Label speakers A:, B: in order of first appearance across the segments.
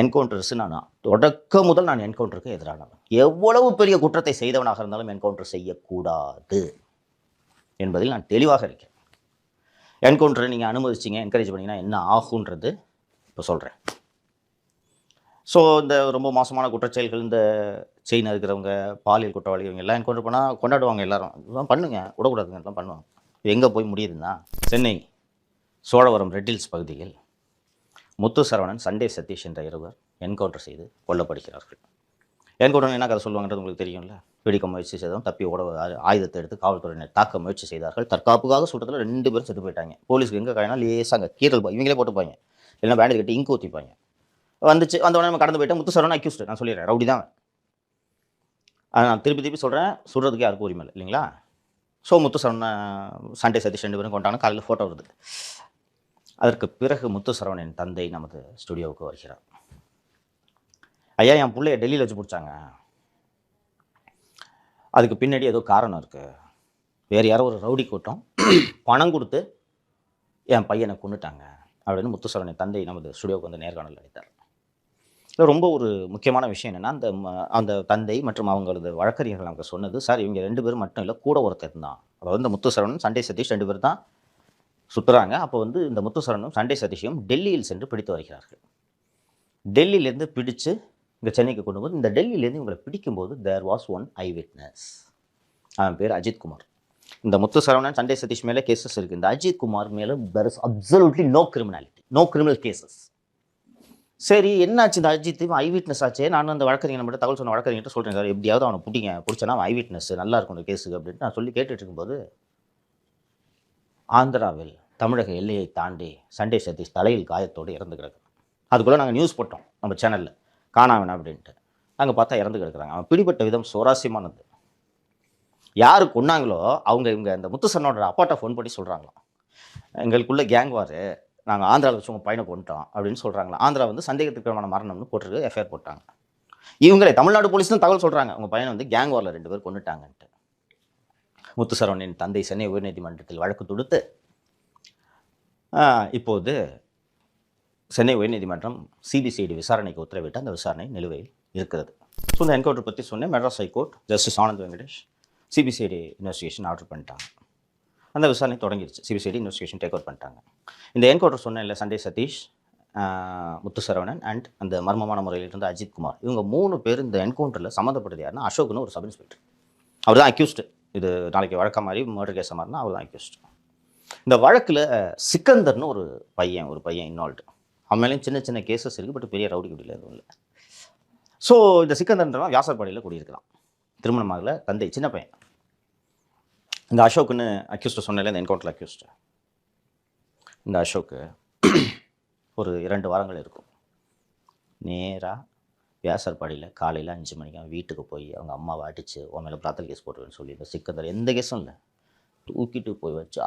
A: Encounters நான் தொடக்க முதல் நான் என்கவுண்டருக்கு எதிரானவன். எவ்வளவு பெரிய குற்றத்தை செய்தவனாக இருந்தாலும் என்கவுண்டர் செய்யக்கூடாது என்பதில் நான் தெளிவாக இருக்கேன் என்கவுண்டரை நீங்கள் அனுமதிச்சிங்க என்கரேஜ் பண்ணிங்கன்னா என்ன ஆகுன்றது இப்போ சொல்கிறேன் ஸோ இந்த ரொம்ப மோசமான குற்றச்செயல்கள் இந்த செயின் இருக்கிறவங்க பாலியல் குற்றவாளி இவங்க எல்லாம் என்கவுண்டர் பண்ணால் கொண்டாடுவாங்க எல்லாரும். இதெல்லாம் பண்ணுங்க விடக்கூடாதுங்க எல்லாம் பண்ணுவாங்க. எங்கே போய் முடியுதுன்னா சென்னை சோழவரம் ரெட்டில்ஸ் பகுதியில் முத்து சரவணன் சண்டே சதீஷ் என்ற இருவர் என்கவுண்டர் செய்து கொல்லப்படுகிறார்கள். என்கவுண்டர் என்ன கதை சொல்லுவாங்கன்றது உங்களுக்கு தெரியும்ல? வெடிக்க முயற்சி செய்ததும் தப்பி ஓட ஆயுதத்தை எடுத்து காவல்துறையினர் தாக்க முயற்சி செய்தார்கள். தற்காப்புக்காக சுட்டத்தில் ரெண்டு பேரும் செத்து போயிட்டாங்க. போலீஸ்க்கு எங்கே கையினால் லேசாங்க கீரல் இவங்களே போட்டுப்பாங்க. இல்லைன்னா பேண்டேஜ் கட்டி இங்கு ஊற்றிப்பாங்க வந்துச்சு. வந்தவொடனே நம்ம கடந்து போயிட்டேன் முத்து சரவணன் அக்யூஸ்டு நான் சொல்லிடுறேன். ரவுடி தான் நான் திருப்பி திருப்பி சொல்கிறேன் சுடுறதுக்கு யாருக்கும் உரிமை இல்லை. இல்லைங்களா? ஸோ முத்து சரவணன் சண்டே சதீஷ் ரெண்டு பேரும் கொண்டாங்க காலையில் ஃபோட்டோ வருது. அதற்கு பிறகு முத்து சரவணன் தந்தை நமது ஸ்டுடியோவுக்கு வருகிறார். ஐயா என் பிள்ளைய டெல்லியில் வச்சு பிடிச்சாங்க. அதுக்கு பின்னாடி ஏதோ காரணம் இருக்குது வேறு யாரோ ஒரு ரவுடி கூட்டம் பணம் கொடுத்து என் பையனை கொண்டுட்டாங்க அப்படின்னு முத்துசரவணன் தந்தை நமது ஸ்டுடியோவுக்கு வந்து நேர்காணல் அளித்தார். ரொம்ப ஒரு முக்கியமான விஷயம் என்னென்னா அந்த ம- அந்த தந்தை மற்றும் அவங்களது வழக்கறிஞர்கள் நமக்கு சொன்னது சார் இவங்க ரெண்டு பேரும் மட்டும் இல்லை கூட ஒருத்தர் தான். அதாவது இந்த முத்துசரவன் சண்டே சதீஷ் ரெண்டு பேர் தான் சுற்றுறாங்க அப்போ வந்து இந்த முத்துசரணும் சண்டே சதீஷையும் டெல்லியில் சென்று பிடித்து வருகிறார்கள். டெல்லியிலேருந்து பிடிச்சு இங்கே சென்னைக்கு கொண்டு வந்து இந்த டெல்லியிலேருந்து இவங்களை பிடிக்கும்போது there was one eye witness அவன் பேர் அஜித்குமார் இந்த முத்து சரவணன் சண்டே சதீஷ் மேலே கேசஸ் இருக்குது இந்த அஜித் குமார் மேலே there is absolutely no criminality no criminal cases சரி என்னாச்சு இந்த அஜித்? ஐ விட்னஸ் ஆச்சே? நான் அந்த வழக்கறிஞர் மட்டும் தகவல் சொன்ன வழக்கறிஞர்கிட்ட சொல்கிறேன் சார் எப்படியாவது அவனை பிடிங்க. பிடிச்சனா ஐ விட்னஸ் நல்லா இருக்கும் இந்த கேஸுக்கு அப்படின்ட்டு நான் சொல்லி கேட்டுட்டு இருக்கும்போது ஆந்திராவில் தமிழக எல்லையை தாண்டி சண்டே சதீஷ் தலையில் காயத்தோடு இறந்து கிடக்கு. அதுக்குள்ளே நாங்கள் நியூஸ் போட்டோம் நம்ம சேனலில் காணாமன் அப்படின்ட்டு. அங்கே பார்த்தா இறந்து கிடக்குறாங்க. அவன் பிடிபட்ட விதம் சுவாரஸ்யமானது. யார் கொன்னாங்களோ அவங்க இவங்க இந்த முத்துசன்னோட அப்பாட்ட ஃபோன் பண்ணி சொல்கிறாங்களாம் எங்களுக்குள்ளே கேங் வார் நாங்கள் ஆந்திராவில் வச்சு உங்கள் பையனை கொண்டுட்டோம் அப்படின்னு சொல்கிறாங்களா ஆந்திரா வந்து சந்தேகத்துக்குமான மரணம்னு போட்டிருக்கு எஃப்ஐஆர் போட்டாங்க. இவங்களே தமிழ்நாடு போலீஸ் தான் தகவல் சொல்கிறாங்க உங்கள் பையனை வந்து கேங் வாரில் ரெண்டு பேர் கொண்டுட்டாங்கன்ட்டு முத்துசரவனின் தந்தை சென்னை உயர்நீதிமன்றத்தில் வழக்கு தொடுத்து இப்போது சென்னை உயர்நீதிமன்றம் சிபிசிஐடி விசாரணைக்கு உத்தரவிட்டு அந்த விசாரணை நிலுவையில் இருக்கிறது. ஸோ இந்த என்கவுண்டர் பற்றி சொன்னேன். Madras high court justice Anand Venkatesh CBCID investigation order பண்ணிட்டாங்க. அந்த விசாரணை தொடங்கிடுச்சு. சிபிசிஐடி இன்வெஸ்டிகேஷன் டேக் அவுட் பண்ணிட்டாங்க. இந்த என்கவுண்டர் சொன்னேன் இல்லை சண்டே சதீஷ் முத்துசரவணன் அண்ட் அந்த மர்மமான முறையில் இருந்த அஜித் குமார். இவங்க மூணு பேர் இந்த என்கவுண்டரில் சம்மந்தப்பட்டது யாருன்னா அசோக்னு ஒரு சப் இன்ஸ்பெக்டர். அவர் தான் அக்யூஸ்டு இது நாளைக்கு வழக்கம் மாதிரி மர்டர் கேஸ் மாதிரினா அவர் தான் அக்யூஸ்டு இந்த வழக்கில் சிக்கந்தர்னு ஒரு பையன் ஒரு பையன் இன்வால்வ்டு அவன் மேலேயும் சின்ன சின்ன கேசஸ் இருக்குது பட் பெரிய ரவுடி குடியில் எதுவும் இல்லை. ஸோ இந்த சிக்கந்தர்ன்றவன் வியாசர்பாடியில் குடியிருக்கிறான். திருமணமாகல தந்தை சின்ன பையன். இந்த அசோக்குன்னு அக்யூஸ்ட்டு சொன்னல இந்த என்கவுண்டர் அக்யூஸ்டு இந்த அசோக்கு ஒரு இரண்டு வாரங்கள் இருக்கும். நேராக வியாசர்பாடியில் காலையில் அஞ்சு மணிக்கு அவன் வீட்டுக்கு போய் அவங்க அம்மாவை அடித்து உன் மேலே பிராத்தல் கேஸ் போட்டுருவேன்னு சொல்லி இந்த சிக்கந்தர். எந்த கேஸும் இல்லை. தூக்கிட்டு போய் வச்சு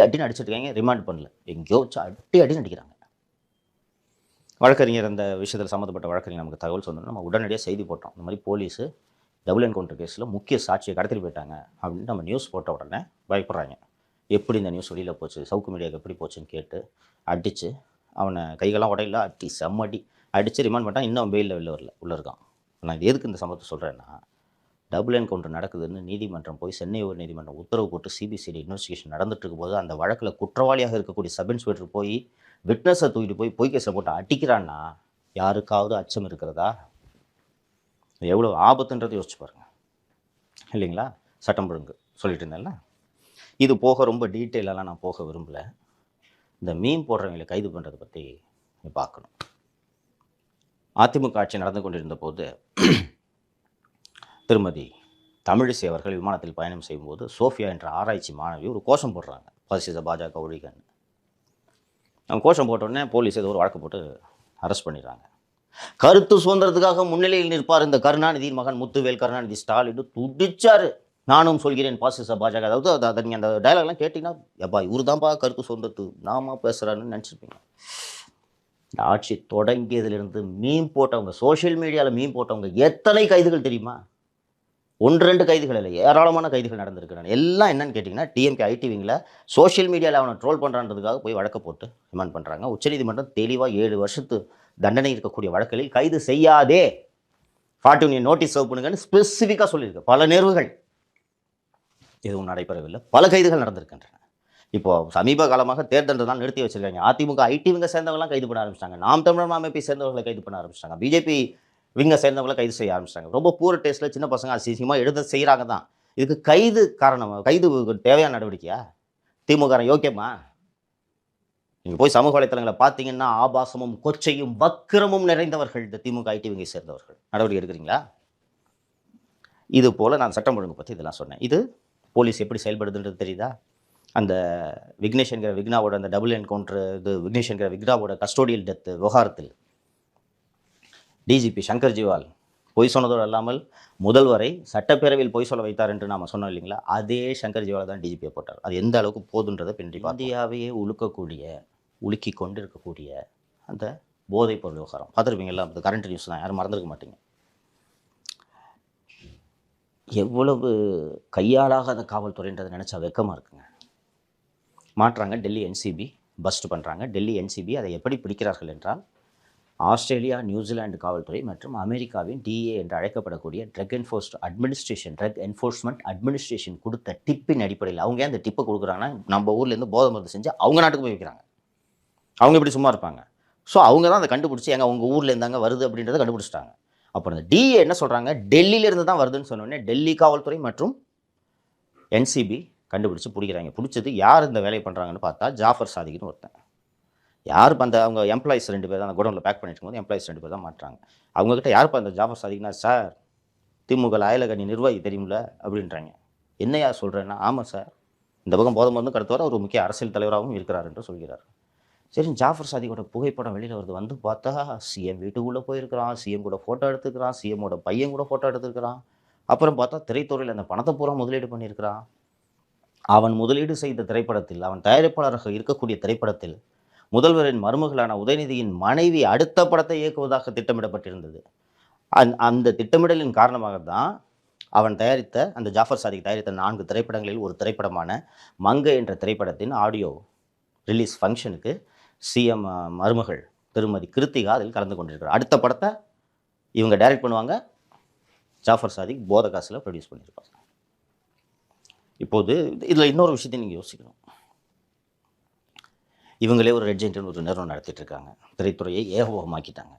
A: அட்டி அடின்னு அடிச்சிருக்காங்க ரிமாண்ட் பண்ணல. எங்கேயோ அட்டி அடி அடின்னு அடிக்கிறாங்க. வழக்கறிஞர் அந்த விஷயத்தில் சம்மந்தப்பட்ட வழக்கறிஞர் நமக்கு தகவல் சொன்னோம் நம்ம உடனடியாக செய்தி போட்டோம். இந்த மாதிரி போலீஸு டபுள் என்கவுண்டர் கேஸில் முக்கிய சாட்சியை கடத்திட்டு போயிட்டாங்க அப்படின்னு நம்ம நியூஸ் போட்ட உடனே பயப்படுறாங்க. எப்படி இந்த நியூஸ் வெளியில் போச்சு? சவுக்கு மீடியாவுக்கு எப்படி போச்சுன்னு கேட்டு அடித்து அவனை கைகளாம் உடையில அடி செம்மடி அடித்து ரிமாண்ட் பண்ணிட்டான் இன்னும் வெயிலில் வெளில வரல. உள்ளே இருக்கான். நான் எதுக்கு இந்த சம்பவத்தை சொல்கிறேன்னா டபுள் என்கவுண்டர் நடக்குதுன்னு நீதிமன்றம் போய் சென்னை உயர் நீதிமன்றம் உத்தரவு போட்டு சிபிசிஐடி இன்வெஸ்டிகேஷன் நடந்துட்டு இருக்கும்போது அந்த வழக்கில் குற்றவாளியாக இருக்கக்கூடிய சப் இன்ஸ்பெக்டர் போய் விட்னஸை தூக்கிட்டு போய் பொய் கேஸில் போட்டு அடிக்கிறான்னா யாருக்காவது அச்சம் இருக்கிறதா? எவ்வளோ ஆபத்துன்றது யோசிச்சு பாருங்க. இல்லைங்களா? சட்டம் ஒழுங்கு சொல்லிட்டு இருந்தேன்ல? இது போக ரொம்ப டீட்டெயிலெல்லாம் நான் போக விரும்பல. இந்த மீன் போடுறவங்களை கைது பண்ணுறதை பற்றி பார்க்கணும். அதிமுக ஆட்சி நடந்து கொண்டிருந்த போது திருமதி தமிழிசை அவர்கள் விமானத்தில் பயணம் செய்யும்போது சோஃபியா என்ற ஆராய்ச்சி மாணவி ஒரு கோஷம் போடுறாங்க. பாசிச பாஜக ஒழிகன்னு அவங்க கோஷம் போட்டோடனே போலீஸ் ஏதோ ஒரு வழக்கு போட்டு அரெஸ்ட் பண்ணிடுறாங்க. கருத்து சுதந்திரத்துக்காக முன்னிலையில் நிற்பார் இந்த கருணாநிதியின் மகன் முத்துவேல் கருணாநிதி ஸ்டாலின். துடிச்சாரு. நானும் சொல்கிறேன் பாசிச பாஜக. அதாவது அதை நீங்கள் அந்த டைலாக்லாம் கேட்டிங்கன்னா எப்பா இவர் தான்ப்பா கருத்து சுதந்திரத்து நாம பேசுகிறான்னு நினச்சிருப்பீங்க. இந்த ஆட்சி தொடங்கியதுலேருந்து மீன் போட்டவங்க சோஷியல் மீடியாவில் மீன் போட்டவங்க எத்தனை கைதுகள் தெரியுமா? ஒன்று ரெண்டு கைதுகள் இல்லை ஏராளமான கைதுகள் நடந்திருக்கிறாங்க எல்லாம் என்னன்னு கேட்டிங்கன்னா டிஎம்கே ஐடிவிங்கில் சோஷியல் மீடியாவில் அவனை ட்ரோல் பண்ணுறான்றதுக்காக போய் வழக்கு போட்டு ரிமாண்ட் பண்ணுறாங்க உச்சநீதிமன்றம் தெளிவாக ஏழு வருஷத்து தண்டனை இருக்கக்கூடிய வழக்குகளில் கைது செய்யாதே. ஃபார்ட்டி ஒன் நோட்டீஸ் சர்வ் பண்ணுங்கன்னு ஸ்பெசிஃபிக்காக சொல்லியிருக்கு. பல நேர்வுகள். எதுவும் நடைபெறவில்லை. பல கைதுகள் நடந்திருக்கின்றன. இப்போ சமீப காலமாக தேர்தல் தான் நிறுத்தி வச்சிருக்காங்க. அதிமுக ஐடிவிங்க சேர்ந்தவங்களாம் கைது பண்ண ஆரம்பிச்சிட்டாங்க. நாம் தமிழர் அமைப்பை சேர்ந்தவர்களை கைது பண்ண ஆரம்பிச்சிட்டாங்க. பிஜேபி விங்க சேர்ந்தவங்களை கைது செய்ய ஆரம்பிச்சிட்டாங்க. ரொம்ப பூர டேஸ்ட்டில் சின்ன பசங்க அசிசியமாக எழுத செய்கிறாங்க தான் இதுக்கு கைது காரணம் கைது தேவையான நடவடிக்கையா? திமுக யோக்கியமா? நீங்கள் போய் சமூக வலைத்தளங்களை பார்த்தீங்கன்னா ஆபாசமும் கொச்சையும் வக்கிரமும் நிறைந்தவர்கள் இந்த திமுக ஐடி விங்கை சேர்ந்தவர்கள். நடவடிக்கை எடுக்கிறீங்களா? இது போல் நான் சட்டம் ஒழுங்கு பற்றி இதெல்லாம் சொன்னேன். இது போலீஸ் எப்படி செயல்படுதுன்றது தெரியுதா? அந்த விக்னேஷ் என்கிற விக்னாவோட அந்த டபுள் என்கவுண்டர் இது விக்னேஷ் என்கிற விக்னாவோட கஸ்டோடியல் டெத் விவகாரத்தில். டிஜிபி சங்கர் ஜிவால் பொய் சொன்னதோடு அல்லாமல் முதல்வரை சட்டப்பேரவையில் பொய் சொல்ல வைத்தார் என்று நாம் சொன்னோம் இல்லைங்களா? அதே சங்கர் ஜிவால் தான் டிஜிபியை போட்டார். அது எந்த அளவுக்கு போதுன்றதை பின்னாடி இந்தியாவையே உழுக்கக்கூடிய உலுக்கி கொண்டு இருக்கக்கூடிய அந்த போதைப் பொருள் விவகாரம் பார்த்துருப்பீங்களா அந்த கரண்ட் நியூஸ் தான். யாரும் மறந்துருக்க மாட்டீங்க. எவ்வளவு கையாளாகாத காவல்துறைன்றதை நினச்சா வெக்கமாக இருக்குங்க. மாற்றுறாங்க டெல்லி என்சிபி பஸ்ட் பண்ணுறாங்க டெல்லி என்சிபி அதை எப்படி பிடிக்கிறார்கள் என்றால் ஆஸ்திரேலியா நியூசிலாந்து காவல்துறை மற்றும் அமெரிக்காவின் டிஏ என்று அழைக்கப்படக்கூடிய drug enforced administration drug enforcement administration கொடுத்த டிப்பின் அடிப்படையில் அவங்க ஏன் அந்த டிப்பை கொடுக்குறாங்கன்னா நம்ம ஊர்லேருந்து போதை மருந்து செஞ்சு அவங்க நாட்டுக்கு போய் வைக்கிறாங்க அவங்க இப்படி சும்மா இருப்பாங்க. ஸோ அவங்க தான் அதை கண்டுபிடிச்சி எங்கள் அவங்க ஊரில் இருந்தாங்க வருது அப்படின்றத கண்டுபிடிச்சிட்டாங்க. அப்புறம் இந்த டிஏ என்ன சொல்கிறாங்க டெல்லியிலேருந்து தான் வருதுன்னு சொன்னோடனே டெல்லி காவல்துறை மற்றும் என்சிபி கண்டுபிடிச்சு பிடிக்கிறாங்க. பிடிச்சது யார் இந்த வேலையை பண்ணுறாங்கன்னு பார்த்தா ஜாஃபர் சாதிக்குன்னு ஒருத்தன். யார் இப்போ அந்த அவங்க எம்ப்ளாயிஸ் ரெண்டு பேர் தான் அந்த குடோனில் பேக் பண்ணிட்டு இருக்கும்போது எம்ப்ளாயிஸ் ரெண்டு பேர் தான் மாட்டுறாங்க. அவங்கக்கிட்ட யாருப்பா அந்த ஜாஃபர் அதிகம்னா சார் திமுக அயலகணி நிர்வாகி தெரியும்ல? அப்படின்றாங்க. என்னையா சொல்கிறேன்னா ஆமாம் சார். இந்த பக்கம் போதை மருந்து கடத்தவரை ஒரு முக்கிய அரசியல் தலைவராகவும் இருக்கிறார் என்று சொல்கிறார். சரி ஜாஃபர் சாதிக்கோட புகைப்படம் வெளியில் வருது. வந்து பார்த்தா சிஎம் வீட்டுக்குள்ளே போயிருக்கிறான். சிஎம் கூட ஃபோட்டோ எடுத்துக்கிறான். சிஎம்மோட பையன் கூட ஃபோட்டோ எடுத்துக்கிறான். அப்புறம் பார்த்தா திரைத்துறையில் அந்த பணத்தை பூரா முதலீடு பண்ணியிருக்கிறான். அவன் முதலீடு செய்த திரைப்படத்தில் அவன் தயாரிப்பாளராக இருக்கக்கூடிய திரைப்படத்தில் முதல்வரின் மருமகளான உதயநிதியின் மனைவி அடுத்த படத்தை இயக்குவதாக திட்டமிடப்பட்டிருந்தது. அந் அந்த திட்டமிடலின் காரணமாக தான் அவன் தயாரித்த அந்த ஜாஃபர் சாதிக் தயாரித்த நான்கு திரைப்படங்களில் ஒரு திரைப்படமான மங்கை என்ற திரைப்படத்தின் ஆடியோ ரிலீஸ் ஃபங்க்ஷனுக்கு சிஎம் மருமகள் திருமதி கிருத்திகா அதில் கலந்து கொண்டிருக்கிறார். அடுத்த படத்தை இவங்க டைரக்ட் பண்ணுவாங்க. ஜாஃபர் சாதிக் போதகாசில் ப்ரொடியூஸ் பண்ணியிருப்பாங்க இப்போது இதில் இன்னொரு விஷயத்தை நீங்கள் யோசிக்கணும். இவங்களே ஒரு ரெட் ஜெயின்ட்னு ஒரு நிறுவனம் நடத்திட்டு இருக்காங்க திரைத்துறையை ஏகபோகமாக்கிட்டாங்க.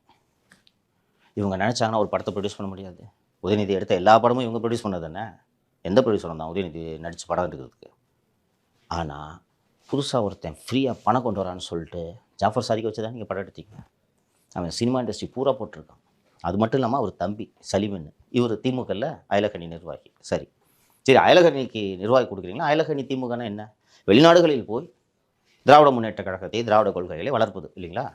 A: இவங்க நினச்சாங்கன்னா ஒரு படத்தை ப்ரொடியூஸ் பண்ண முடியாது. உதயநிதி எடுத்த எல்லா படமும் இவங்க ப்ரொடியூஸ் பண்ணது தானே எந்த ப்ரொடியூசரும் தான் உதயநிதி நடித்து படம் இருக்கிறதுக்கு ஆனால் புதுசாக ஒருத்தன் ஃப்ரீயாக பணம் கொண்டு வரான்னு சொல்லிட்டு ஜாஃபர் சாதிக்க வச்சு தான் நீங்கள் படம் எடுத்தீங்க. அவன் சினிமா இண்டஸ்ட்ரி பூரா போட்டிருக்கான். அது மட்டும் இல்லாமல் அவர் தம்பி சலிமன் இவர் திமுகவில் அயலகணி நிர்வாகி. சரி. சரி அயலகணிக்கு நிர்வாகி கொடுக்குறீங்களா? அயலகணி திமுகனா என்ன? வெளிநாடுகளில் போய் திராவிட முன்னேற்ற கழகத்தை திராவிட கொள்கைகளை வளர்ப்பது இல்லைங்களா?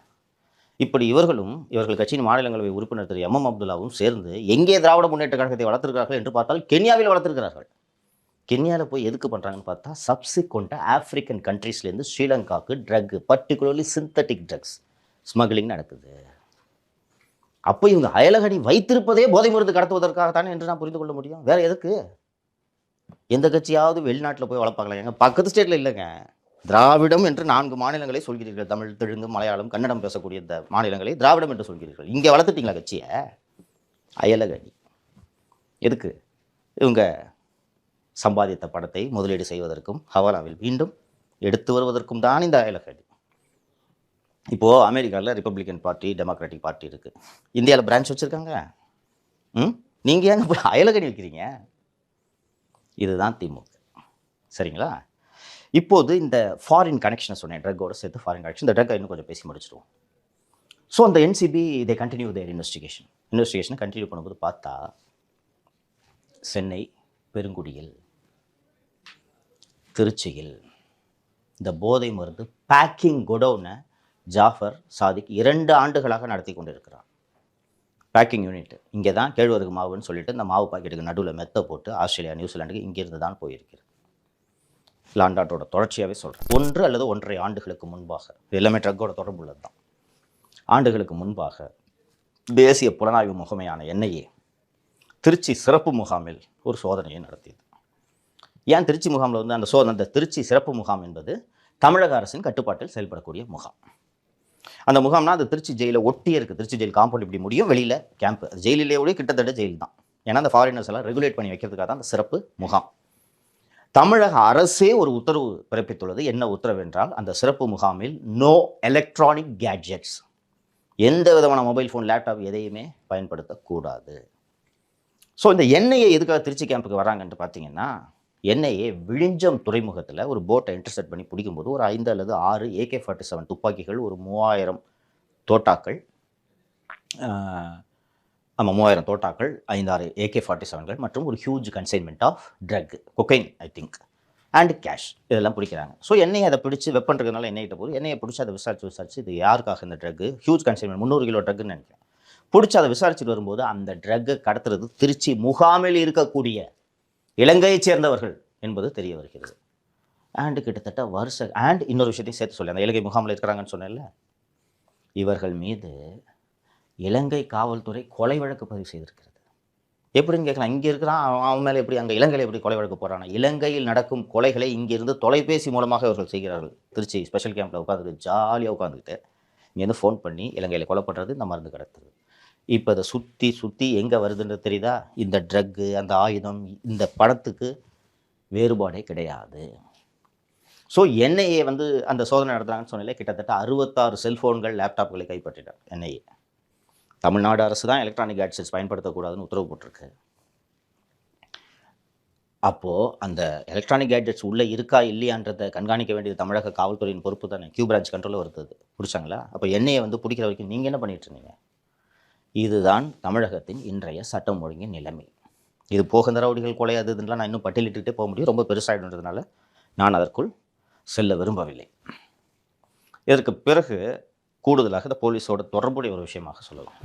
A: இப்படி இவர்களும் இவர்கள் கட்சியின் மாநிலங்களவை உறுப்பினர் திரு எம் எம் அப்துல்லாவும் சேர்ந்து எங்கே திராவிட முன்னேற்ற கழகத்தை வளர்த்திருக்கிறார்கள் என்று பார்த்தால் கென்யாவில் வளர்த்திருக்கிறார்கள். கென்யாவில் போய் எதுக்கு பண்ணுறாங்கன்னு பார்த்தா சப்சிக்வெண்ட்டாக ஆஃப்ரிக்கன் கண்ட்ரீஸ்லேருந்து ஸ்ரீலங்காவுக்கு drug particularly synthetic drugs smuggling நடக்குது. அப்போ இவங்க அயலகணி வைத்திருப்பதே போதை மருந்து கடத்துவதற்காகத்தானே என்று நான் புரிந்து கொள்ள முடியும். வேறு எதுக்கு? எந்த கட்சியாவது வெளிநாட்டில் போய் வளர்ப்பாங்களா. எங்கள் பக்கத்து ஸ்டேட்டில் இல்லைங்க. திராவிடம் என்று நான்கு மாநிலங்களை சொல்கிறீர்கள். தமிழ் தெலுங்கு மலையாளம் கன்னடம் பேசக்கூடிய இந்த மாநிலங்களை திராவிடம் என்று சொல்கிறீர்கள். இங்கே வளர்த்துட்டீங்களா கட்சியை? அயலகணி எதுக்கு? இவங்க சம்பாதித்த படத்தை முதலீடு செய்வதற்கும் ஹவாலாவில் மீண்டும் எடுத்து வருவதற்கும் தான் இந்த அயலகணி இப்போது அமெரிக்காவில் ரிப்பப்ளிகன் பார்ட்டி டெமோக்ராட்டிக் பார்ட்டி இருக்குது இந்தியாவில் பிரான்ச் வச்சுருக்காங்க. ம்? நீங்கள் ஏங்க அயலகணி வைக்கிறீங்க? இதுதான் திமுக. சரிங்களா? இப்போது இந்த ஃபாரின் கனெக்ஷனை சொன்னேன் ட்ரக்கோட சேர்த்து ஃபாரின் கனெக்ஷன் இந்த ட்ரக்கை இன்னும் கொஞ்சம் பேசி முடிச்சிடுவோம் ஸோ அந்த என்சிபி இதை கண்டினியூ தேர் இன்வெஸ்டிகேஷன் இன்வெஸ்டிகேஷனை கண்டினியூ பண்ணும்போது பார்த்தா சென்னை பெருங்குடியில் திருச்சியில் இந்த போதை மருந்து பேக்கிங் குடோனை ஜாஃபர் சாதிக் இரண்டு ஆண்டுகளாக நடத்தி கொண்டிருக்கிறார். பேக்கிங் யூனிட் இங்கே தான் கேழ்வரகு மாவுன்னு சொல்லிட்டு இந்த மாவு பாக்கெட்டுக்கு நடுவில் மெத்த போட்டு ஆஸ்திரேலியா நியூசிலாண்டுக்கு இங்கிருந்து தான் போயிருக்கிறது. லாண்டாட்டோட தொடர்ச்சியாகவே சொல்கிறேன் ஒன்று அல்லது ஒன்றரை ஆண்டுகளுக்கு முன்பாக இது எல்லாமே ட்ரக்கோட தொடர்பு உள்ளது தான். ஆண்டுகளுக்கு முன்பாக தேசிய புலனாய்வு முகமையான என்ஐஏ திருச்சி சிறப்பு முகாமில் ஒரு சோதனையை நடத்தியது. ஏன் திருச்சி முகாமில் வந்து அந்த சோதனை அந்த திருச்சி சிறப்பு முகாம் என்பது தமிழக அரசின் கட்டுப்பாட்டில் செயல்படக்கூடிய முகாம். அந்த முகாம்னா அது திருச்சி ஜெயிலில் ஒட்டியே இருக்குது திருச்சி ஜெயில் காம்பவுண்ட் இப்படி முடியும் வெளியில் கேம்ப் ஜெயிலிலேயே கிட்டத்தட்ட ஜெயில் தான். ஏன்னா அந்த ஃபாரினர்ஸ் எல்லாம் ரெகுலேட் பண்ணி வைக்கிறதுக்காக தான் அந்த சிறப்பு முகாம். தமிழக அரசே ஒரு உத்தரவு பிறப்பித்துள்ளது. என்ன உத்தரவு என்றால் அந்த சிறப்பு முகாமில் நோ எலக்ட்ரானிக் கேட்ஜெட்ஸ் எந்த விதமான மொபைல் ஃபோன் லேப்டாப் எதையுமே பயன்படுத்தக்கூடாது ஸோ இந்த எண்ணெயை எதுக்காக திருச்சி கேம்புக்கு வராங்கன்ட்டு பார்த்தீங்கன்னா எண்ணெயை விழிஞ்சம் துறைமுகத்தில் ஒரு போட்டை இன்டர்செப்ட் பண்ணி பிடிக்கும்போது ஒரு ஐந்து அல்லது ஆறு ஏகே ஃபார்ட்டி செவன் துப்பாக்கிகள் ஒரு மூவாயிரம் தோட்டாக்கள் ஆமாம் மூவாயிரம் தோட்டாக்கள் ஐந்தாறு ஏகே ஃபார்ட்டி செவன்கள் மற்றும் ஒரு huge consignment of drug cocaine I think and cash இதெல்லாம் பிடிக்கிறாங்க. ஸோ என்னையை அதை பிடிச்சி வெப்பன் இருக்கிறதுனால போது என்னையை பிடிச்சி அதை விசாரிச்சு விசாரிச்சு இது யாருக்காக இந்த ட்ரக்கு ஹியூஜ் கன்சைன்மெண்ட் முந்நூறு கிலோ ட்ரக்குன்னு நினைக்கிறேன். பிடிச்சி அதை விசாரிச்சுட்டு வரும்போது அந்த ட்ரக்கை கடத்துறது திருச்சி முகாமில் இருக்கக்கூடிய இலங்கையைச் சேர்ந்தவர்கள் என்பது தெரிய வருகிறது. அண்டு கிட்டத்தட்ட வருஷ அண்ட் இன்னொரு விஷயத்தையும் சேர்த்து சொல்லி அந்த இலங்கை முகாமில் இருக்கிறாங்கன்னு சொன்னேன்ல இவர்கள் மீது இலங்கை காவல்துறை கொலை வழக்கு பதிவு செய்திருக்கிறது. எப்படின்னு கேட்கலாம். இங்கே இருக்கிறான் அவன் மேலே எப்படி அங்கே இலங்கையில் எப்படி கொலை வழக்கு போகிறானா இலங்கையில் நடக்கும் கொலைகளை இங்கிருந்து தொலைபேசி மூலமாக இவர்கள் செய்கிறார்கள். திருச்சி ஸ்பெஷல் கேம்பில் உட்காந்துட்டு ஜாலியாக உட்காந்துக்கிட்டு இங்கேருந்து ஃபோன் பண்ணி இலங்கையில் கொலை பண்ணுறது இந்த மருந்து கடத்துறது இப்போ அதை சுற்றி சுற்றி எங்கே வருதுன்றது தெரியுதா? இந்த ட்ரக்கு அந்த ஆயுதம் இந்த படத்துக்கு வேறுபாடே கிடையாது. ஸோ என்ஐஏ வந்து அந்த சோதனை நடத்துகிறாங்கன்னு சொன்னாலே கிட்டத்தட்ட அறுபத்தாறு செல்ஃபோன்கள் லேப்டாப்களை கைப்பற்றிட்டார் என்ஐஏ தமிழ்நாடு அரசு தான் எலக்ட்ரானிக் கேட்ஜெட்ஸ் பயன்படுத்தக்கூடாதுன்னு உத்தரவு போட்டிருக்கு. அப்போது அந்த எலக்ட்ரானிக் கேட்ஜெட்ஸ் உள்ளே இருக்கா இல்லையான்றதை கண்காணிக்க வேண்டியது தமிழக காவல்துறையின் பொறுப்பு தானே. கியூ பிரான்ச் கண்ட்ரோலில் வருது பிடிச்சாங்களா அப்போ எண்ணெயை வந்து பிடிக்கிற வரைக்கும் நீங்கள் என்ன பண்ணிட்டு இருந்தீங்க? இதுதான் தமிழகத்தின் இன்றைய சட்டம் ஒழுங்கின் நிலைமை. இது போகிற ரவுடிகள் கொலை அது இதுலாம் நான் இன்னும் பட்டியலிட்டுக்கிட்டே போக முடியும். ரொம்ப பெருசாகிடுன்றதுனால நான் அதற்குள் செல்ல விரும்பவில்லை. இதற்கு பிறகு கூடுதலாக இந்த போலீஸோட தொடர்புடைய ஒரு விஷயமாக சொல்லலாம்.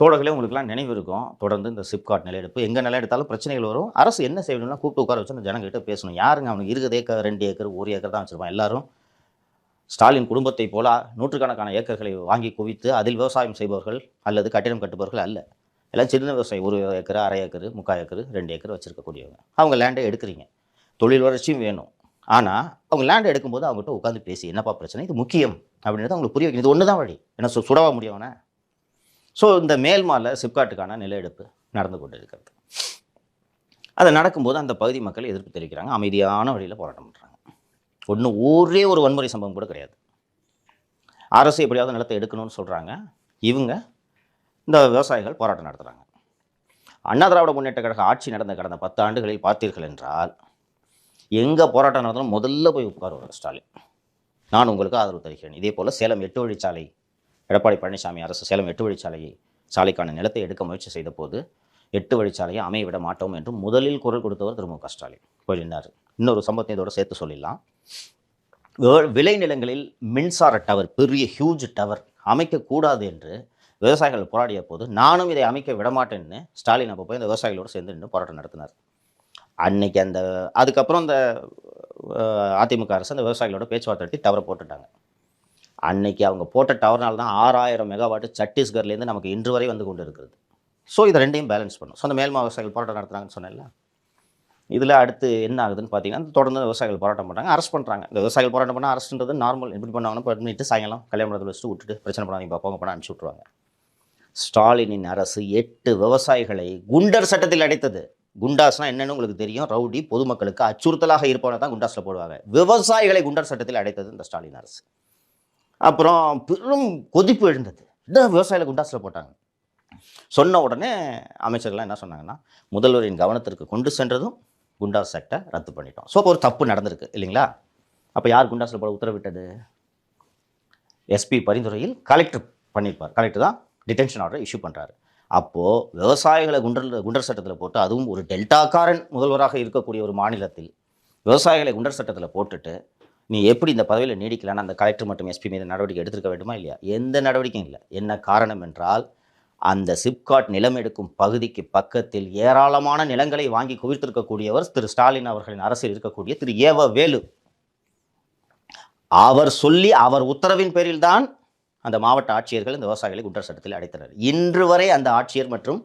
A: தோழர்களே உங்களுக்குலாம் நினைவு இருக்கும். தொடர்ந்து இந்த சிப்காட் நிலையெடுப்பு எங்கே நிலை எடுத்தாலும் பிரச்சனைகள் வரும். அரசு என்ன செய்யணும்னா கூப்பிட்டு உட்கார வச்சு அந்த ஜனங்கிட்ட பேசணும். யாருங்க அவனுக்கு இருபது ஏக்கர் ரெண்டு ஏக்கர் ஒரு ஏக்கர் தான் வச்சுருப்பான் எல்லாரும். ஸ்டாலின் குடும்பத்தை போல நூற்றுக்கணக்கான ஏக்கர்களை வாங்கி குவித்து அதில் விவசாயம் செய்பவர்கள் அல்லது கட்டிடம் கட்டுபவர்கள் அல்ல. எல்லாம் சின்ன விவசாயம் ஒரு ஏக்கர் அரை ஏக்கர் முக்கால் ஏக்கர் ரெண்டு ஏக்கர் வச்சுருக்கக்கூடியவங்க. அவங்க லேண்டை எடுக்கிறீங்க. தொழில் வளர்ச்சியும் வேணும். ஆனால் அவங்க லேண்ட் எடுக்கும்போது அவங்ககிட்ட உட்காந்து பேசி என்னப்பா பிரச்சனை? இது முக்கியம். அப்படின்றத அவங்களுக்கு புரிய வைக்கணும். இது ஒன்று தான் வழி. என்ன சு சுடவா முடியும்னா ஸோ இந்த மேல்மால சிப்காட்டுக்கான நில எடுப்பு நடந்து கொண்டு இருக்கிறது அது நடக்கும்போது அந்த பகுதி மக்கள் எதிர்ப்பு தெரிவிக்கிறாங்க. அமைதியான வழியில் போராட்டம் பண்ணுறாங்க ஒன்று ஒரே ஒரு வன்முறை சம்பவம் கூட கிடையாது. அரசு எப்படியாவது நிலத்தை எடுக்கணும்னு சொல்கிறாங்க இவங்க இந்த விவசாயிகள் போராட்டம் நடத்துகிறாங்க அண்ணா திராவிட முன்னேற்ற கழக ஆட்சி நடந்த கடந்த பத்து ஆண்டுகளில் பார்த்தீர்கள் என்றால் எங்கே போராட்டம் நடந்தாலும் முதல்ல போய் உட்காருவார் ஸ்டாலின். நான் உங்களுக்கு ஆதரவு தருகிறேன். இதே போல் சேலம் எட்டு வழிச்சாலை எடப்பாடி பழனிசாமி அரசு சேலம் எட்டு வழிச்சாலையை சாலைக்கான நிலத்தை எடுக்க முயற்சி செய்த போது எட்டு வழிச்சாலையை அமைய விட மாட்டோம் என்று முதலில் குரல் கொடுத்தவர் திரு மு க ஸ்டாலின் போயிருந்தார். இன்னொரு சம்பவத்தை இதோடு சேர்த்து சொல்லிடலாம். விளைநிலங்களில் மின்சார டவர் பெரிய ஹியூஜ் டவர் அமைக்கக்கூடாது என்று விவசாயிகள் போராடிய போது நானும் இதை அமைக்க விடமாட்டேன்னு ஸ்டாலின் அப்போ போய் இந்த விவசாயிகளோடு சேர்ந்து நின்று போராட்டம் நடத்தினார். அன்னைக்கு அந்த அதுக்கப்புறம் இந்த அதிமுக அரசு அந்த விவசாயிகளோட பேச்சுவார்த்தை நடத்தி டவரை போட்டுட்டாங்க. அன்னைக்கு அவங்க போட்ட டவர்னால தான் ஆறாயிரம் மெகாவாட் சத்தீஸ்கர்லேருந்து நமக்கு இன்று வரை வந்து கொண்டு இருக்கிறது. ஸோ இதை ரெண்டையும் பேலன்ஸ் பண்ணும். ஸோ அந்த மேல்மா விவசாயிகள் போராட்டம் நடத்துகிறாங்கன்னு சொன்னேன்ல. இதில் அடுத்து என்ன ஆகுதுன்னு பார்த்தீங்கன்னா தொடர்ந்து விவசாயிகள் போராட்டம் பண்ணுறாங்க அரெஸ்ட் பண்ணுறாங்க இந்த விவசாயிகள் போராட்டம் பண்ணால் அரெஸ்ட்ன்றது நார்மல் எப்படி பண்ணுவாங்கன்னா பண்ணிட்டு சாயங்காலம் கல்யாணம் மண்டபத்தில் வச்சுட்டு விட்டுட்டு பிரச்சனை பண்ணாதீங்க போங்க பண்ண அனுப்பிச்சி விட்ருவாங்க ஸ்டாலினின் அரசு எட்டு விவசாயிகளை குண்டர் சட்டத்தில் அடைத்தது. குண்டாஸ்னா என்னென்னு உங்களுக்கு தெரியும். ரவுடி பொதுமக்களுக்கு அச்சுறுத்தலாக இருப்பவனை தான் குண்டாஸில் போடுவாங்க. விவசாயிகளை குண்டர் சட்டத்தில் அடைத்தது இந்த ஸ்டாலின் அரசு. அப்புறம் பெரும் கொதிப்பு எழுந்தது. இதான் விவசாயிகளை குண்டாஸில் போட்டாங்க? சொன்ன உடனே அமைச்சர்கள்லாம் என்ன சொன்னாங்கன்னா முதல்வரின் கவனத்திற்கு கொண்டு சென்றதும் குண்டாஸ் சட்டை ரத்து பண்ணிட்டோம். ஸோ ஒரு தப்பு நடந்திருக்கு இல்லைங்களா? அப்போ யார் குண்டாஸில் போட உத்தரவிட்டது? எஸ்பி பரிந்துரையில் கலெக்டர் பண்ணியிருப்பார். கலெக்டர் தான் டிடென்ஷன் ஆர்டர் இஷ்யூ பண்ணுறாரு அப்போது விவசாயிகளை குண்டர் குண்டர் சட்டத்தில் போட்டு அதுவும் ஒரு டெல்டாக்காரன் முதல்வராக இருக்கக்கூடிய ஒரு மாநிலத்தில் விவசாயிகளை குண்டர் சட்டத்தில் போட்டுட்டு நீ எப்படி இந்த பதவியில் நீடிக்கலான்னு அந்த கலெக்டர் மற்றும் எஸ்பி மீது நடவடிக்கை எடுத்திருக்க வேண்டுமா இல்லையா? எந்த நடவடிக்கையும் இல்லை. என்ன காரணம் என்றால் அந்த சிப்காட் நிலம் எடுக்கும் பகுதிக்கு பக்கத்தில் ஏராளமான நிலங்களை வாங்கி குவித்திருக்கக்கூடியவர் திரு ஸ்டாலின் அவர்களின் அரசில் இருக்கக்கூடிய திரு ஏவ வேலு. அவர் சொல்லி அவர் உத்தரவின் பேரில் தான் அந்த மாவட்ட ஆட்சியர்கள் இந்த விவசாயிகளை குண்டர் சட்டத்தில் அடைத்தனர். இன்று வரை அந்த ஆட்சியர் மற்றும்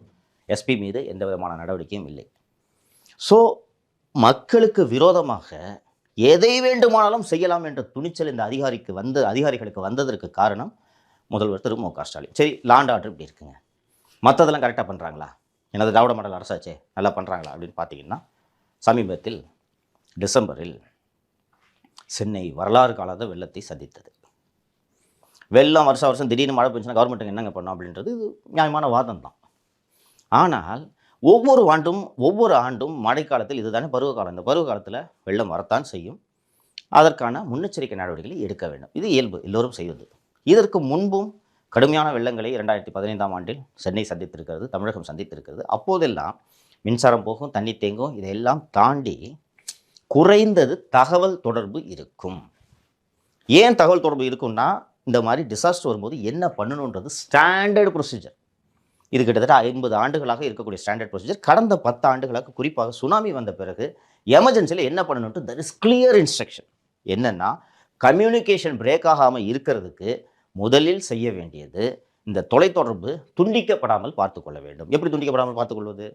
A: எஸ்பி மீது எந்த விதமான நடவடிக்கையும் இல்லை. ஸோ மக்களுக்கு விரோதமாக எதை வேண்டுமானாலும் செய்யலாம் என்ற துணிச்சல் இந்த அதிகாரிக்கு வந்து அதிகாரிகளுக்கு வந்ததற்கு காரணம் முதல்வர் திரு மு க ஸ்டாலின். சரி லாண்ட் ஆர்டர் இப்படி இருக்குங்க. மற்றதெல்லாம் கரெக்டாக பண்ணுறாங்களா எனது திராவிட மண்டல அரசாச்சே? நல்லா பண்ணுறாங்களா அப்படின்னு பார்த்தீங்கன்னா சமீபத்தில் டிசம்பரில் சென்னை வரலாறு காலாத வெள்ளத்தை சந்தித்தது. வெள்ளம் வருஷம் வருஷம் திடீர்னு மழை பெஞ்சுன்னா கவர்மெண்ட்டுக்கு என்னங்க பண்ணும் அப்படின்றது இது நியாயமான வாதம் தான் ஆனால் ஒவ்வொரு ஆண்டும் ஒவ்வொரு ஆண்டும் மழைக்காலத்தில் இதுதானே பருவகாலம். இந்த பருவகாலத்தில் வெள்ளம் வரத்தான் செய்யும். அதற்கான முன்னெச்சரிக்கை நடவடிக்கைகளை எடுக்க வேண்டும். இது இயல்பு எல்லோரும் செய்வது. இதற்கு முன்பும் கடுமையான வெள்ளங்களை இரண்டாயிரத்தி பதினைந்தாம் ஆண்டில் சென்னை சந்தித்திருக்கிறது தமிழகம் சந்தித்திருக்கிறது. அப்போதெல்லாம் மின்சாரம் போகும் தண்ணி தேங்கும் இதையெல்லாம் தாண்டி குறைந்தது தகவல் தொடர்பு இருக்கும். ஏன் தகவல் தொடர்பு இருக்கும்னா இந்த மாதிரி டிசாஸ்டர் வரும்போது என்ன பண்ணணுன்றது ஸ்டாண்டர்டு ப்ரொசீஜர் இது கிட்டத்தட்ட ஐம்பது ஆண்டுகளாக இருக்கக்கூடிய ஸ்டாண்டர்ட் ப்ரொசீஜர் கடந்த பத்து ஆண்டுகளாக குறிப்பாக சுனாமி வந்த பிறகு எமர்ஜென்சியில் என்ன பண்ணணுன்ட்டு தட் இஸ் கிளியர் இன்ஸ்ட்ரக்ஷன் என்னென்னா கம்யூனிகேஷன் பிரேக் ஆகாமல் இருக்கிறதுக்கு முதலில் செய்ய வேண்டியது இந்த தொலைத்தொடர்பு துண்டிக்கப்படாமல் பார்த்துக்கொள்ள வேண்டும். எப்படி துண்டிக்கப்படாமல் பார்த்துக்கொள்வது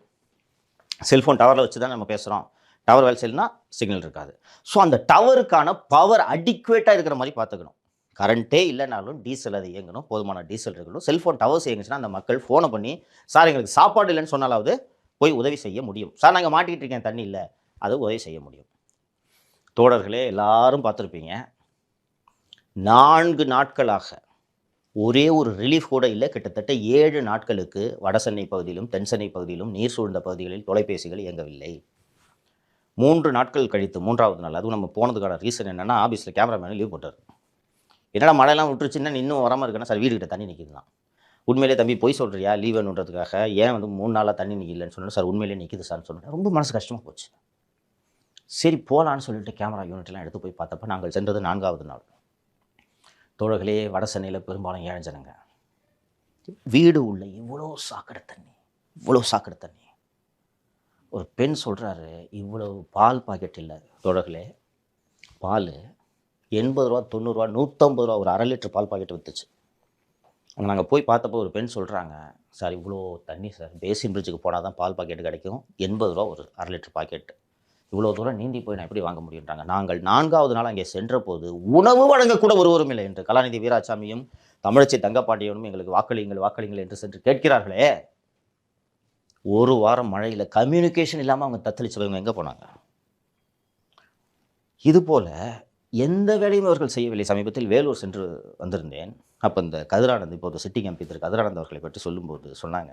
A: செல்ஃபோன் டவரில் வச்சு தான் நம்ம பேசுகிறோம் டவர் வேலை செய்யலனா சிக்னல் இருக்காது. ஸோ அந்த டவருக்கான பவர் அடிக்குவேட்டாக இருக்கிற மாதிரி பார்த்துக்கணும். கரண்ட்டே இல்லைனாலும் டீசல் அது இயங்கணும். போதுமான டீசல் இருக்கணும். செல்ஃபோன் டவர்ஸ் இயங்குச்சுன்னா அந்த மக்கள் ஃபோனை பண்ணி சார் எங்களுக்கு சாப்பாடு இல்லைன்னு சொன்னாலாவது போய் உதவி செய்ய முடியும். சார் நாங்கள் மாட்டிக்கிட்டு இருக்கேன். தண்ணி இல்லை. அது உதவி செய்ய முடியும். தோழர்களே எல்லாரும் பார்த்துருப்பீங்க. நான்கு நாட்களாக ஒரே ஒரு ரிலீஃப் கூட இல்லை. கிட்டத்தட்ட ஏழு நாட்களுக்கு வடசென்னை பகுதியிலும் தென்சென்னை பகுதியிலும் நீர் சூழ்ந்த பகுதிகளில் தொலைபேசிகள் இயங்கவில்லை. மூன்று நாட்கள் கழித்து மூன்றாவது நாள். அதுவும் நம்ம போனதுக்கான ரீசன் என்னென்னா ஆஃபீஸில் கேமராமேன் லீவ் போட்டார். என்னடா மழையெல்லாம் விட்டுருச்சுன்னா இன்னும் வராமல் இருக்குன்னா சார் வீடு கிட்ட தண்ணி நிற்கிதுதான் உண்மையிலே தம்பி போய் சொல்கிறியா லீவ் வேணுன்றதுக்காக ஏன் வந்து மூணு நாளாக தண்ணி நிற்கலன்னு சொன்னேன் சார் உண்மையிலே நிற்கிது சார்னு சொன்னேன். ரொம்ப மனசு கஷ்டமாக போச்சு. சரி போகலான்னு சொல்லிட்டு கேமரா யூனிட்லாம் எடுத்து போய் பார்த்தப்ப நாங்கள் சென்றது நான்காவது நாள். தோழர்களே வட சென்னையில் பெரும்பாலும் ஏழை ஜனங்க. வீடு உள்ள இவ்வளோ சாக்கடை தண்ணி இவ்வளோ சாக்கடை தண்ணி. ஒரு பெண் சொல்கிறாரு இவ்வளோ பால் பாக்கெட் இல்லை. தோழர்களே பால் எண்பது ரூபா தொண்ணூறுரூவா நூற்றம்பது ரூபா ஒரு அரை லிட்டர் பால் பாக்கெட் விற்றுச்சு அங்கே நாங்கள் போய் பார்த்தப்போ ஒரு பெண் சொல்கிறாங்க சார் இவ்வளோ தண்ணி சார் பேசின் பிரிட்ஜுக்கு போனால் தான் பால் பாக்கெட் கிடைக்கும். எண்பது ரூபா ஒரு அரை லிட்டர் பாக்கெட். இவ்வளோ தூரம் நீந்தி போய் நான் எப்படி வாங்க முடியுன்றாங்க நாங்கள் நான்காவது நாள் அங்கே சென்ற போது உணவு வழங்கக்கூட ஒருவரும் இல்லை என்று கலாநிதி வீராசாமியும் தமிழச்சி தங்கப்பாண்டியனும் எங்களுக்கு வாக்களியுங்கள் வாக்களியுங்கள் என்று சென்று கேட்கிறார்களே. ஒரு வாரம் மழையில் கம்யூனிகேஷன் இல்லாமல் அவங்க தத்தளிச்சவங்க எங்கே போனாங்க? இதுபோல் எந்த வேலையும் அவர்கள் செய்யவில்லை. சமீபத்தில் வேலூர் சென்று வந்திருந்தேன். அப்போ இந்த கதிரானந்த் இப்போது சிட்டிங் எம்பி திரு கதிரானந்த் அவர்களை பற்றி சொல்லும்போது சொன்னாங்க.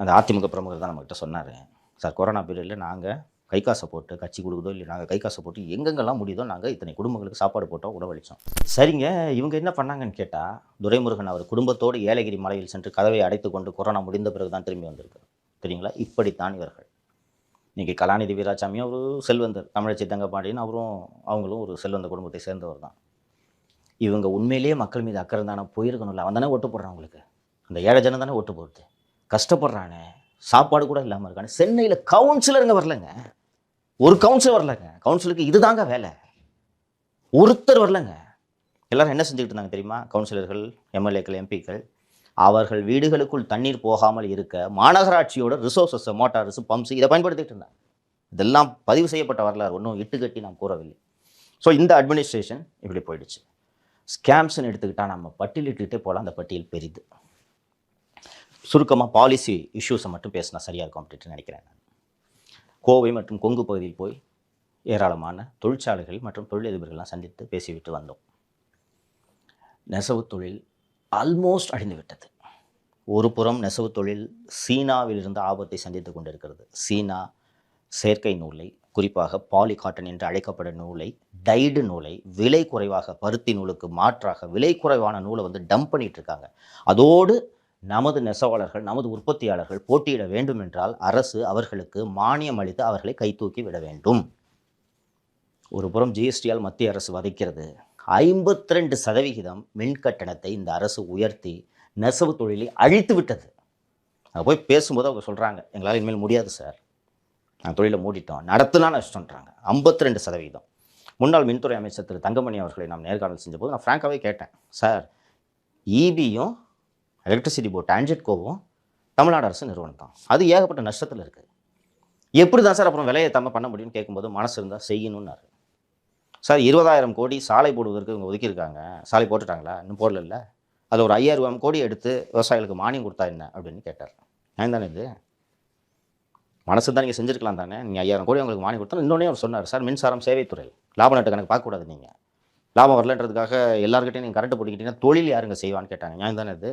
A: அந்த அதிமுக பிரமுகர் தான் நம்மகிட்ட சொன்னார். சார் கொரோனா பீரியடில் நாங்கள் கை காசை போட்டு கட்சி கொடுக்குதோ இல்லை நாங்கள் கை காசை போட்டு எங்கெங்கெல்லாம் முடியுதோ நாங்கள் இத்தனை குடும்பங்களுக்கு சாப்பாடு போட்டோம் உணவளித்தோம் சரிங்க இவங்க என்ன பண்ணாங்கன்னு கேட்டால் துரைமுருகன் அவர் குடும்பத்தோடு ஏலகிரி மலையில் சென்று கதவை அடைத்து கொண்டு கொரோனா முடிந்த பிறகு தான் திரும்பி வந்திருக்கு தெரியுங்களா? இப்படித்தான் இவர்கள். இன்றைக்கி கலாநிதி வீராசாமியும் ஒரு செல்வந்தர். தமிழச்சி தங்கப்பாண்டியன் அவரும் அவங்களும் ஒரு செல்வந்த குடும்பத்தை சேர்ந்தவர் தான். இவங்க உண்மையிலேயே மக்கள் மீது அக்கறை தானே போயிருக்கணும்ல. அவன் தானே ஓட்டு போடுறான் அவங்களுக்கு. அந்த ஏழை ஜனம் தானே ஓட்டு போடுது. கஷ்டப்படுறானே. சாப்பாடு கூட இல்லாமல் இருக்கானே. சென்னையில் கவுன்சிலருங்க வரலங்க. ஒரு கவுன்சிலர் வரலங்க. கவுன்சிலருக்கு இதுதாங்க வேலை. ஒருத்தர் வரலங்க. எல்லோரும் என்ன செஞ்சுக்கிட்டு இருந்தாங்க தெரியுமா? கவுன்சிலர்கள் எம்எல்ஏக்கள் எம்பிக்கள். அவர்கள் வீடுகளுக்குள் தண்ணீர் போகாமல் இருக்க மாநகராட்சியோட ரிசோர்ஸஸ் மோட்டார்ஸ் பம்ப்ஸ் இதை பயன்படுத்திட்டு இருந்தாங்க. இதெல்லாம் பதிவு செய்யப்பட்ட வரலாறு. ஒன்றும் இட்டுக்கட்டி நாம் கூறவில்லை. ஸோ இந்த அட்மினிஸ்ட்ரேஷன் இப்படி போயிடுச்சு. ஸ்கேம்ஸ்னு எடுத்துக்கிட்டால் நம்ம பட்டியலிட்டுக்கிட்டே போகலாம். அந்த பட்டியல் பெரிது. சுருக்கமாக பாலிசி இஷ்யூஸை மட்டும் பேசினா சரியாக இருக்கும் அப்படின்ட்டு நினைக்கிறேன் நான். கோவை மற்றும் கொங்கு பகுதியில் போய் ஏராளமான தொழிற்சாலைகள் மற்றும் தொழிலதிபர்கள்லாம் சந்தித்து பேசிவிட்டு வந்தோம். நெசவு தொழில் ஆல்மோஸ்ட் அழிந்து விட்டது ஒரு புறம் நெசவு தொழில் சீனாவிலிருந்து ஆபத்தை சந்தித்து கொண்டிருக்கிறது. சீனா செயற்கை நூலை குறிப்பாக பாலி காட்டன் என்று அழைக்கப்படும் நூலை டைடு நூலை விலை குறைவாக பருத்தி நூலுக்கு மாற்றாக விலை குறைவான நூலை வந்து டம்ப் பண்ணிட்டு இருக்காங்க அதோடு நமது நெசவாளர்கள் நமது உற்பத்தியாளர்கள் போட்டியிட வேண்டும் என்றால் அரசு அவர்களுக்கு மானியம் அளித்து அவர்களை கைத்தூக்கி விட வேண்டும். ஒரு புறம் ஜிஎஸ்டியால் மத்திய அரசு வதைக்கிறது. ஐம்பத்தி ரெண்டு சதவிகிதம் மின் கட்டணத்தை இந்த அரசு உயர்த்தி நெசவு தொழிலை அழித்து விட்டது. அங்கே போய் பேசும்போது அவங்க சொல்கிறாங்க எங்களால் இனிமேல் முடியாது சார். நாங்கள் தொழிலை மூடிட்டோம். நடத்துனா நஷ்டன்றாங்க ஐம்பத்தி ரெண்டு சதவீதம். முன்னாள் மின்துறை அமைச்சர் திரு தங்கமணி அவர்களை நாம் நேர்காணல் செஞ்சபோது நான் ஃப்ராங்காகவே கேட்டேன் சார் இபியும் எலக்ட்ரிசிட்டி போர்ட் டான்ஜெட்கோவும் தமிழ்நாடு அரசு நிறுவனம் தான் அது ஏகப்பட்ட நஷ்டத்தில் இருக்குது எப்படி தான் சார் அப்புறம் விலையை தம்ம பண்ண முடியும்னு கேட்கும்போது மனசு இருந்தால் செய்யணும்னாரு. சார் இருபதாயிரம் கோடி சாலை போடுவதற்கு இவங்க ஒதுக்கியிருக்காங்க. சாலை போட்டுட்டாங்களா? இன்னும் போடல அதை ஒரு ஐயாயிரம் கோடி எடுத்து விவசாயிகளுக்கு மானியம் கொடுத்தா என்ன அப்படின்னு கேட்டார். ஏன் தானே இது? மனசு தான் நீங்கள் செஞ்சுருக்கலாம் தானே? நீங்கள் ஐயாயிரம் கோடி உங்களுக்கு மானியம் கொடுத்தா இன்னொன்னே அவர் சொன்னார் சார் மின்சாரம் சேவைத்துறை லாப நட்டு கணக்கு பார்க்கக்கூடாது நீங்கள் லாபம் வரலன்றதுக்காக எல்லாருக்கிட்டையும் நீங்கள் கரண்ட் போட்டுக்கிட்டீங்கன்னா தொழில் யாருங்க செய்வான்னு கேட்டாங்க. நியாயம் தானே இது?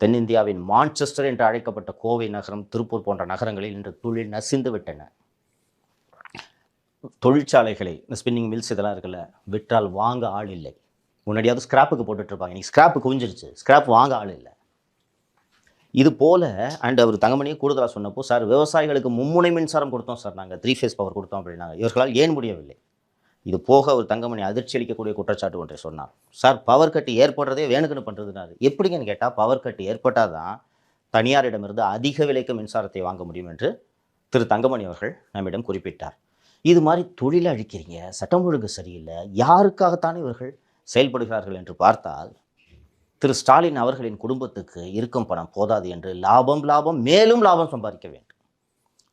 A: தென்னிந்தியாவின் மான்செஸ்டர் என்று அழைக்கப்பட்ட கோவை நகரம் திருப்பூர் போன்ற நகரங்களில் இன்று தொழில் நசிந்து விட்டன. தொழிற்சாலைகளை இந்த ஸ்பின்னிங் மில்ஸ் இதெல்லாம் இருக்குல்ல விற்றால் வாங்க ஆள் இல்லை. முன்னாடியாவது ஸ்கிராப்புக்கு போட்டுட்ருப்பாங்க. இருப்பாங்க ஸ்கிராப்பு குவிஞ்சிருச்சு. ஸ்கிராப் வாங்க ஆள் இல்லை. இது போல அண்ட் அவர் தங்கமணியை கூடுதலாக சொன்னப்போ சார் விவசாயிகளுக்கு மும்முனை மின்சாரம் கொடுத்தோம் சார். நாங்கள் த்ரீ ஃபேஸ் பவர் கொடுத்தோம் அப்படின்னாங்க. இவர்களால் ஏன் முடியவில்லை? இது போக அவர் தங்கமணி அதிர்ச்சி அளிக்கக்கூடிய குற்றச்சாட்டு ஒன்றை சொன்னார். சார் பவர் கட்டு ஏற்படுறதே வேணுக்குன்னு பண்ணுறதுனாரு எப்படிங்கன்னு கேட்டால் பவர் கட்டு ஏற்பட்டால் தான் தனியாரிடமிருந்து அதிக விலைக்கு மின்சாரத்தை வாங்க முடியும் என்று திரு தங்கமணி அவர்கள் நம்மிடம் குறிப்பிட்டார். இது மாதிரி தொழிலை அழிக்கிறீங்க சட்டம் ஒழுங்கு சரியில்லை யாருக்காகத்தானே இவர்கள் செயல்படுகிறார்கள் என்று பார்த்தால் திரு ஸ்டாலின் அவர்களின் குடும்பத்துக்கு இருக்கும் பணம் போதாது என்று லாபம் லாபம் மேலும் லாபம் சம்பாதிக்க வேண்டும்.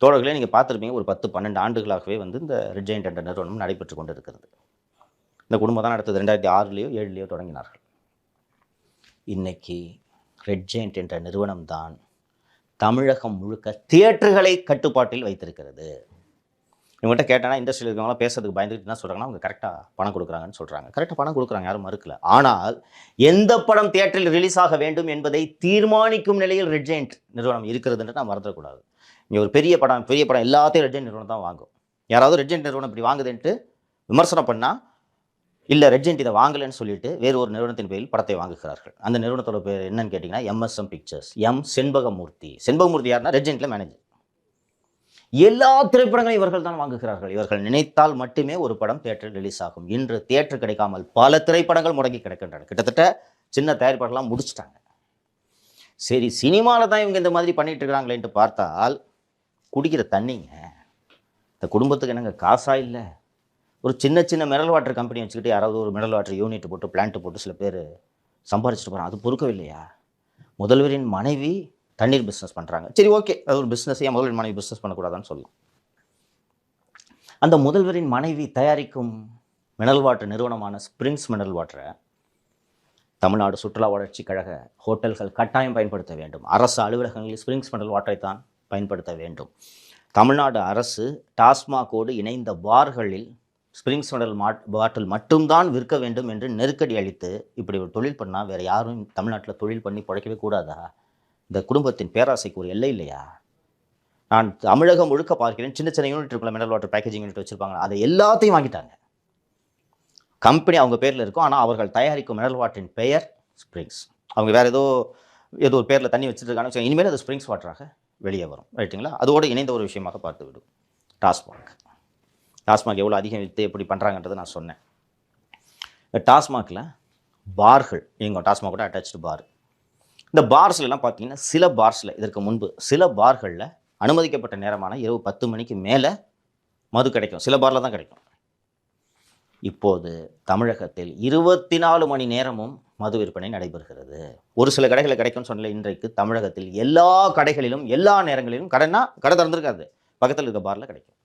A: தோழர்களே நீங்கள் பார்த்துருப்பீங்க ஒரு பத்து பன்னெண்டு ஆண்டுகளாகவே வந்து இந்த ரெட் என்ற நிறுவனம் நடைபெற்று கொண்டு இருக்கிறது இந்த குடும்பம் தான் அடுத்தது ரெண்டாயிரத்தி ஆறுலேயோ ஏழுலேயோ தொடங்கினார்கள். இன்னைக்கு ரெட் என்ற நிறுவனம் தான் தமிழகம் முழுக்க தியேட்டர்களை கட்டுப்பாட்டில் வைத்திருக்கிறது. இவங்கள்ட்ட கேட்டானா இண்டஸ்ட்ரியில் இருக்கவங்களாம் பேசுறதுக்கு பயந்துக்கிட்டு என்ன சொல்கிறாங்கன்னா அவங்க கரெக்டாக பணம் கொடுக்குறாங்கன்னு சொல்கிறாங்க கரெக்டாக பணம் கொடுக்குறாங்க யாரும் மறுக்கல. ஆனால் எந்த படம் தியேட்டரில் ரிலீஸ் ஆக வேண்டும் என்பதை தீர்மானிக்கும் நிலையில் ரெட் நிறுவனம் இருக்கிறதுன்ட்டு நான் மறந்துடக்கூடாது. இங்கே ஒரு பெரிய படம் பெரிய படம் எல்லாத்தையும் ரெட் நிறுவனம் தான் வாங்கும். யாராவது ரெட் நிறுவனம் இப்படி வாங்குதுன்ட்டு விமர்சனம் பண்ணால் இல்லை ரெட்ஜெண்ட் இதை வாங்கலைன்னு சொல்லிட்டு வேறு ஒரு நிறுவனத்தின் பேரில் படத்தை வாங்குகிறார்கள். அந்த நிறுவனத்தோட பேர் என்னன்னு கேட்டிங்கன்னா MSM pictures M Shenbagamoorthy. Shenbagamoorthy யாருன்னா ரெட்ஜெண்ட்டில் மேனேஜர் எல்லா திரைப்படங்களையும் இவர்கள் தான் வாங்குகிறார்கள். இவர்கள் நினைத்தால் மட்டுமே ஒரு படம் தேட்டர் ரிலீஸ் ஆகும். இன்று தேட்டர் கிடைக்காமல் பல திரைப்படங்கள் முடங்கி கிடக்கின்றன. கிட்டத்தட்ட சின்ன தயாரிப்பாளர்லாம் முடிச்சிட்டாங்க. சரி சினிமாவில் தான் இவங்க இந்த மாதிரி பண்ணிட்டு இருக்கிறாங்களேன்ட்டு பார்த்தால் குடிக்கிற தண்ணிங்க. இந்த குடும்பத்துக்கு என்னங்க காசா இல்லை? ஒரு சின்ன சின்ன மினரல் வாட்டர் கம்பெனி வச்சுக்கிட்டு யாராவது ஒரு மினரல் வாட்டர் யூனிட் போட்டு பிளான்ட் போட்டு சில பேர் சம்பாரிச்சிட்டு போகிறான் அது பொறுக்கவில்லையா? முதல்வரின் மனைவி தண்ணீர் பிஸ்னஸ் பண்ணுறாங்க சரி ஓகே அது ஒரு பிஸ்னஸையே ஏன் முதல்வரின் மனைவி பிஸ்னஸ் பண்ணக்கூடாதான்னு சொல்லலாம் அந்த முதல்வரின் மனைவி தயாரிக்கும் மினரல் வாட்டர் நிறுவனமான ஸ்ப்ரிங்ஸ் மினரல் வாட்டரை தமிழ்நாடு சுற்றுலா வளர்ச்சி கழக ஹோட்டல்கள் கட்டாயம் பயன்படுத்த வேண்டும். அரசு அலுவலகங்களில் ஸ்ப்ரிங்ஸ் மினரல் வாட்டரை தான் பயன்படுத்த வேண்டும். தமிழ்நாடு அரசு டாஸ்மாகோடு இணைந்த பார்களில் ஸ்ப்ரிங்ஸ் மினரல் மாட் பாட்டில் மட்டும்தான் விற்க வேண்டும் என்று நெருக்கடி அளித்து இப்படி ஒரு தொழில் பண்ணால் வேறு யாரும் தமிழ்நாட்டில் தொழில் பண்ணி பிழைக்கவே கூடாதா? இந்த குடும்பத்தின் பேராசைக்கு ஒரு எல்லை இல்லையா? நான் தமிழகம் முழுக்க பார்க்கிறேன். சின்ன சின்ன யூனிட் இருக்குல்ல மினரல் வாட்டர் பேக்கேஜிங் யூனிட் வச்சுருப்பாங்க அதை எல்லாத்தையும் வாங்கிட்டாங்க. கம்பெனி அவங்க பேரில் இருக்கும். ஆனால் அவர்கள் தயாரிக்கும் மினரல் வாட்டரின் பெயர் ஸ்ப்ரிங்ஸ் அவங்க வேறு ஏதோ ஏதோ ஒரு பேரில் தண்ணி வச்சுருக்காங்க இனிமேல் அது ஸ்ப்ரிங்ஸ் வாட்டராக வெளியே வரும். ரைட்டுங்களா? அதோடு இணைந்த ஒரு விஷயமாக பார்த்து விடும் டாஸ்மாக். டாஸ்மாக் எவ்வளோ அதிகம் விற்று எப்படி பண்ணுறாங்கன்றதை நான் சொன்னேன். டாஸ்மாகில் பார்கள் எங்கள் டாஸ்மாக் கூட அட்டாச்சு பார் இந்த பார்ஸ்லாம் பார்த்தீங்கன்னா சில பார்ஸில் இதற்கு முன்பு சில பார்களில் அனுமதிக்கப்பட்ட நேரமான இரவு பத்து மணிக்கு மேலே மது கிடைக்கும். சில பாரில் தான் கிடைக்கும். இப்போது தமிழகத்தில் இருபத்தி நாலு மணி நேரமும் மது விற்பனை நடைபெறுகிறது. ஒரு சில கடைகளில் கிடைக்கும்னு சொன்னல இன்றைக்கு தமிழகத்தில் எல்லா கடைகளிலும் எல்லா நேரங்களிலும் கடைனா கடை திறந்திருக்காது. பக்கத்தில் இருக்க பாரில் கிடைக்கும்.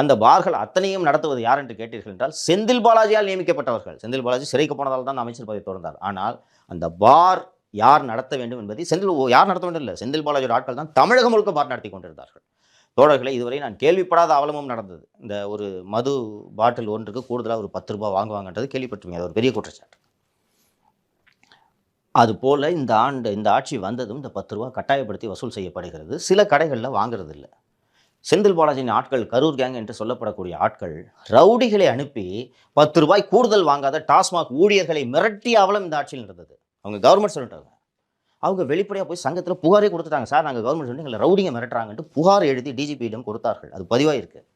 A: அந்த பார்கள் அத்தனையும் நடத்துவது யார் என்று கேட்டீர்கள் என்றால் செந்தில் பாலாஜியால் நியமிக்கப்பட்டவர்கள். செந்தில் பாலாஜி சிறைக்கு போனதால் தான் அமைச்சர் பதவி தொடர்ந்தார் ஆனால் அந்த பார் யார் நடத்த வேண்டும் என்பதை செந்தில் யார் நடத்த வேண்டும் இல்லை. செந்தில் பாலாஜியோட ஆட்கள் தான் தமிழகம் முழுக்க பார் நடத்தி கொண்டிருந்தார்கள். தோழர்களை இதுவரை நான் கேள்விப்படாத அவலமும் நடந்தது. இந்த ஒரு மது பாட்டில் ஒன்றுக்கு கூடுதலாக ஒரு பத்து ரூபாய் வாங்குவாங்கன்றது கேள்விப்பட்டிருக்கீங்க அது ஒரு பெரிய குற்றச்சாட்டு. அதுபோல் இந்த ஆண்டு இந்த ஆட்சி வந்ததும் இந்த பத்து ரூபா கட்டாயப்படுத்தி வசூல் செய்யப்படுகிறது. சில கடைகளில் வாங்குறது இல்லை. செந்தில் பாலாஜியின் ஆட்கள் கரூர் கேங் என்று சொல்லப்படக்கூடிய ஆட்கள் ரவுடிகளை அனுப்பி பத்து ரூபாய் கூடுதல் வாங்காத டாஸ்மாக் ஊழியர்களை மிரட்டிய அவலம் இந்த ஆட்சியில் நடந்தது அவங்க கவர்மெண்ட் சொல்லிட்டாங்க அவங்க. வெளிப்படையாக போய் சங்கத்தில் புகாரே கொடுத்துட்டாங்க. சார் நாங்கள் கவர்மெண்ட் சொல்லி எங்களை ரவுடிங்க மிரட்டுறாங்கன்ட்டு புகார் எழுதி டிஜிபியிடம் கொடுத்தார்கள். அது பதிவாக இருக்குது